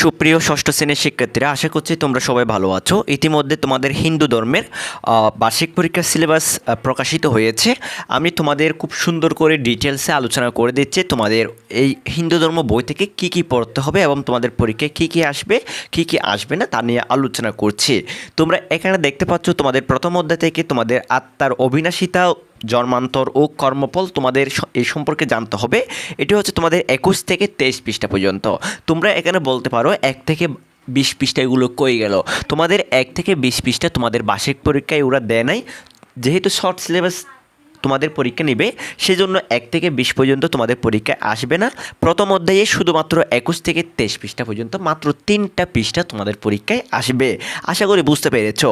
সুপ্রিয় ষষ্ঠ শ্রেণির শিক্ষার্থীরা, আশা করছি তোমরা সবাই ভালো আছো। ইতিমধ্যে তোমাদের হিন্দু ধর্মের বার্ষিক পরীক্ষার সিলেবাস প্রকাশিত হয়েছে। আমি তোমাদের খুব সুন্দর করে ডিটেলসে আলোচনা করে দিচ্ছি তোমাদের এই হিন্দু ধর্ম বই থেকে কি কি পড়তে হবে এবং তোমাদের পরীক্ষায় কি কি আসবে, কি কি আসবে না তা নিয়ে আলোচনা করছি। তোমরা এখানে দেখতে পাচ্ছ তোমাদের প্রথম অধ্যায় থেকে তোমাদের আত্মার অবিনাশিতা জন্মান্তর ও কর্মফল তোমাদের এই সম্পর্কে জানতে হবে। এটি হচ্ছে তোমাদের একুশ থেকে তেইশ পৃষ্ঠা পর্যন্ত। তোমরা এখানে বলতে পারো, এক থেকে বিশ পৃষ্ঠা এগুলো কই গেল? তোমাদের এক থেকে বিশ পৃষ্ঠা তোমাদের বার্ষিক পরীক্ষায় ওরা দেয় নাই। যেহেতু শর্ট সিলেবাস তোমাদের পরীক্ষা নেবে, সেজন্য এক থেকে বিশ পর্যন্ত তোমাদের পরীক্ষায় আসবে না। প্রথম অধ্যায়ে শুধুমাত্র একুশ থেকে তেইশ পৃষ্ঠা পর্যন্ত মাত্র তিনটা পৃষ্ঠা তোমাদের পরীক্ষায় আসবে। আশা করি বুঝতে পেরেছ।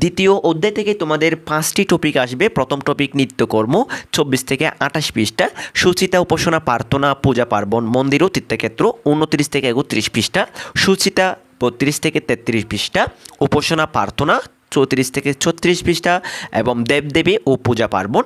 দ্বিতীয় অধ্যায় থেকে তোমাদের পাঁচটি টপিক আসবে। প্রথম টপিক নিত্যকর্ম, চব্বিশ থেকে আঠাশ পৃষ্ঠা, সুচিতা, উপাসনা, প্রার্থনা, পূজা, পার্বণ, মন্দির ও তীর্থক্ষেত্র, উনত্রিশ থেকে একত্রিশ পৃষ্ঠা, সুচিতা, বত্রিশ থেকে তেত্রিশ পৃষ্ঠা, উপাসনা, প্রার্থনা চৌত্রিশ থেকে ছত্রিশ পৃষ্ঠা এবং দেবদেবী ও পূজা পার্বণ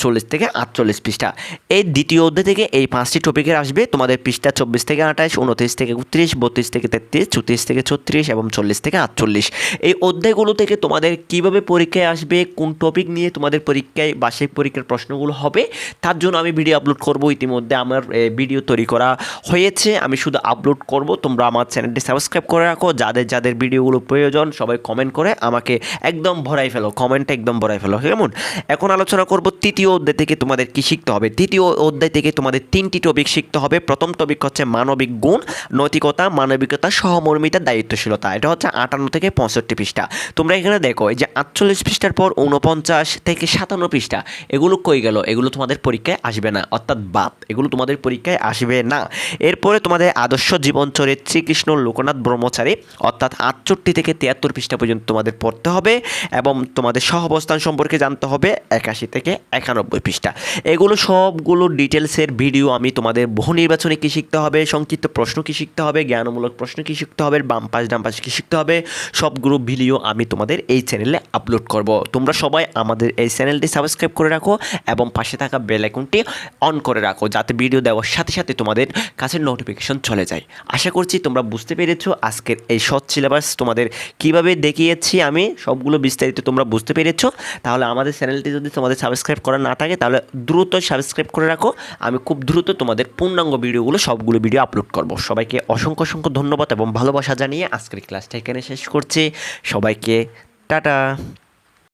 চল্লিশ থেকে আটচল্লিশ পৃষ্ঠা। এই দ্বিতীয় অধ্যায় থেকে এই পাঁচটি টপিকের আসবে। তোমাদের পৃষ্ঠা চব্বিশ থেকে আঠাশ উনত্রিশ থেকে উনত্রিশ, বত্রিশ থেকে তেত্রিশ, চৌত্রিশ থেকে ছত্রিশ এবং চল্লিশ থেকে আটচল্লিশ। এই অধ্যায়গুলো থেকে তোমাদের কীভাবে পরীক্ষায় আসবে, কোন টপিক নিয়ে তোমাদের পরীক্ষায় বার্ষিক পরীক্ষার প্রশ্নগুলো হবে, তার জন্য আমি ভিডিও আপলোড করব। ইতিমধ্যে আমার ভিডিও তৈরি করা হয়েছে। আমি শুধু আপলোড করব। তোমরা আমার চ্যানেলটি সাবস্ক্রাইব করে রাখো। যাদের যাদের ভিডিওগুলো প্রয়োজন, সবাই কমেন্ট করে আমাকে একদম ভরাই ফেলো কমেন্টে একদম ভরাই ফেলো, কেমন? এখন আলোচনা করব তৃতীয় অধ্যায় থেকে তোমাদের কি শিখতে হবে? তৃতীয় অধ্যায় থেকে তোমাদের তিনটি টপিক শিখতে হবে। প্রথম টপিক হচ্ছে মানবিক গুণ, নৈতিকতা, মানবিকতা, সহমর্মিতা, দায়িত্বশীলতা। এটা হচ্ছে আটান্ন থেকে পঁয়ষট্টি পৃষ্ঠা। তোমরা এখানে দেখো যে আটচল্লিশ পৃষ্ঠার পর উনপঞ্চাশ থেকে সাতান্ন পৃষ্ঠা, এগুলো কই গেল? এগুলো তোমাদের পরীক্ষায় আসবে না, অর্থাৎ বাদ। এগুলো তোমাদের পরীক্ষায় আসবে না। এরপরে তোমাদের আদর্শ জীবন চরিত শ্রীকৃষ্ণ লোকনাথ ব্রহ্মচারী, অর্থাৎ আটষট্টি থেকে তিয়াত্তর পৃষ্ঠা পর্যন্ত তোমাদের পড়তে হবে এবং তোমাদের সহাবস্থান সম্পর্কে জানতে হবে একাশি থেকে একানব্বই পৃষ্ঠা। এগুলো সবগুলো ডিটেলসের ভিডিও আমি তোমাদের বহু নির্বাচনে কী শিখতে হবে, সংক্ষিপ্ত প্রশ্ন কী শিখতে হবে, জ্ঞানমূলক প্রশ্ন কী শিখতে হবে, বাম পাশ কী শিখতে হবে, সবগুলো ভিডিও আমি তোমাদের এই চ্যানেলে আপলোড করব। তোমরা সবাই আমাদের এই চ্যানেলটি সাবস্ক্রাইব করে রাখো এবং পাশে থাকা বেল আইকনটি অন করে রাখো যাতে ভিডিও দেওয়ার সাথে সাথে তোমাদের কাছে নোটিফিকেশন চলে যায়। আশা করছি তোমরা বুঝতে পেরেছ আজকের এই শর্ট সিলেবাস তোমাদের কীভাবে দেখিয়েছি আমি। সবগুলো বিস্তারিত তোমরা বুঝতে পেরেছ। তাহলে আমাদের চ্যানেলটি যদি তোমাদের সাবস্ক্রাইব করা না থাকে, তাহলে দ্রুত সাবস্ক্রাইব করে রাখো। আমি খুব দ্রুত তোমাদের পূর্ণাঙ্গ ভিডিওগুলো, সবগুলো ভিডিও আপলোড করব। সবাইকে অসংখ্য অসংখ্য ধন্যবাদ এবং ভালোবাসা জানিয়ে আজকের ক্লাসটা এখানে শেষ করছি। সবাইকে টাটা।